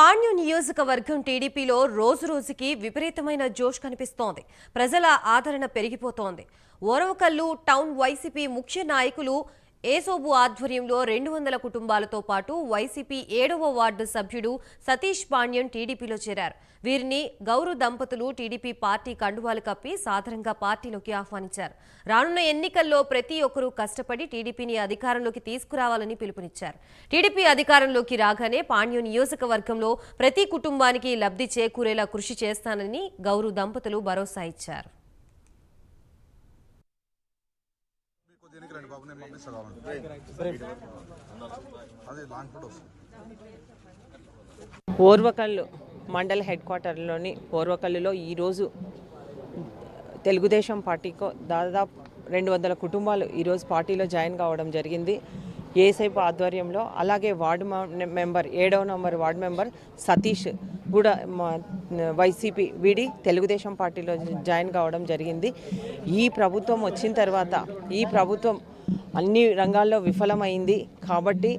పాణ్యం నియోజకవర్గం టీడీపీలో రోజు రోజుకి విపరీతమైన జోష్ కనిపిస్తోంది. ప్రజల ఆదరణ పెరిగిపోతోంది. ఓరవకల్లు టౌన్ వైసీపీ ముఖ్య నాయకులు ఏసోబు ఆధ్వర్యంలో రెండు వందల కుటుంబాలతో పాటు వైసీపీ ఏడవ వార్డు సభ్యుడు సతీష్ పాణ్యం టీడీపీలో చేరారు. వీరిని గౌరు దంపతులు టీడీపీ పార్టీ కండువాలు కప్పి సాధారణంగా పార్టీలోకి ఆహ్వానించారు. రానున్న ఎన్నికల్లో ప్రతి ఒక్కరూ కష్టపడి టీడీపీని అధికారంలోకి తీసుకురావాలని పిలుపునిచ్చారు. టీడీపీ అధికారంలోకి రాగానే పాండ్యం నియోజకవర్గంలో ప్రతి కుటుంబానికి లబ్ధి చేకూరేలా కృషి చేస్తానని గౌరు దంపతులు భరోసా ఇచ్చారు. దీనికి రండి బాబు నేను పంపిస్తా అదే లాంగ్ ఫోటో వస్తుంది ఓర్వకల్లు మండల హెడ్ క్వార్టర్లోని ఓర్వకల్లులో ఈరోజు తెలుగుదేశం పార్టీకు దాదాపు రెండు వందల కుటుంబాలు ఈరోజు పార్టీలో జాయిన్ కావడం జరిగింది. ఏసైపు ఆధ్వర్యంలో అలాగే వార్డు మెంబర్ ఏడవ నంబర్ వార్డు మెంబర్ సతీష్ కూడా మా వైసీపీ వీడి తెలుగుదేశం పార్టీలో జాయిన్ కావడం జరిగింది. ఈ ప్రభుత్వం వచ్చిన తర్వాత ఈ ప్రభుత్వం అన్ని రంగాల్లో విఫలమైంది కాబట్టి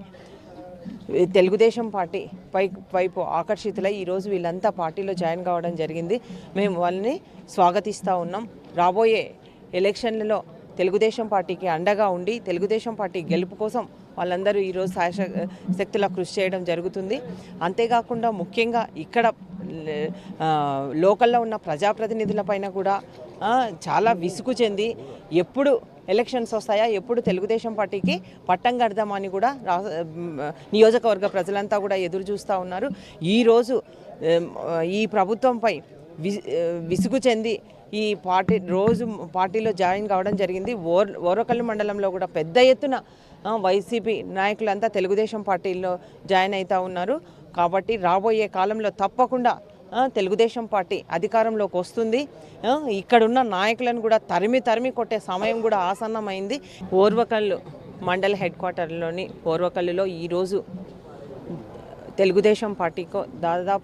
తెలుగుదేశం పార్టీ పై వైపు ఆకర్షితులై ఈరోజు వీళ్ళంతా పార్టీలో జాయిన్ కావడం జరిగింది. మేము వాళ్ళని స్వాగతిస్తూ ఉన్నాం. రాబోయే ఎలక్షన్లలో తెలుగుదేశం పార్టీకి అండగా ఉండి తెలుగుదేశం పార్టీ గెలుపు కోసం వాళ్ళందరూ ఈరోజు సాయ శక్తుల కృషి చేయడం జరుగుతుంది. అంతేకాకుండా ముఖ్యంగా ఇక్కడ లోకల్లో ఉన్న ప్రజాప్రతినిధులపైన కూడా చాలా విసుగు చెంది ఎప్పుడు ఎలక్షన్స్ వస్తాయా ఎప్పుడు తెలుగుదేశం పార్టీకి పట్టం కడదామని కూడా రా నియోజకవర్గ ప్రజలంతా కూడా ఎదురు చూస్తూ ఉన్నారు. ఈరోజు ఈ ప్రభుత్వంపై వి విసుగు చెంది ఈ పార్టీ రోజు పార్టీలో జాయిన్ కావడం జరిగింది. ఓర్ ఓరకల్లు మండలంలో కూడా పెద్ద ఎత్తున వైసీపీ నాయకులంతా తెలుగుదేశం పార్టీలో జాయిన్ అవుతూ ఉన్నారు. కాబట్టి రాబోయే కాలంలో తప్పకుండా తెలుగుదేశం పార్టీ అధికారంలోకి వస్తుంది. ఇక్కడున్న నాయకులను కూడా తరిమి తరిమి కొట్టే సమయం కూడా ఆసన్నమైంది. ఓర్వకల్లు మండల హెడ్ క్వార్టర్లోని ఓర్వకల్లులో ఈరోజు తెలుగుదేశం పార్టీకో దాదాపు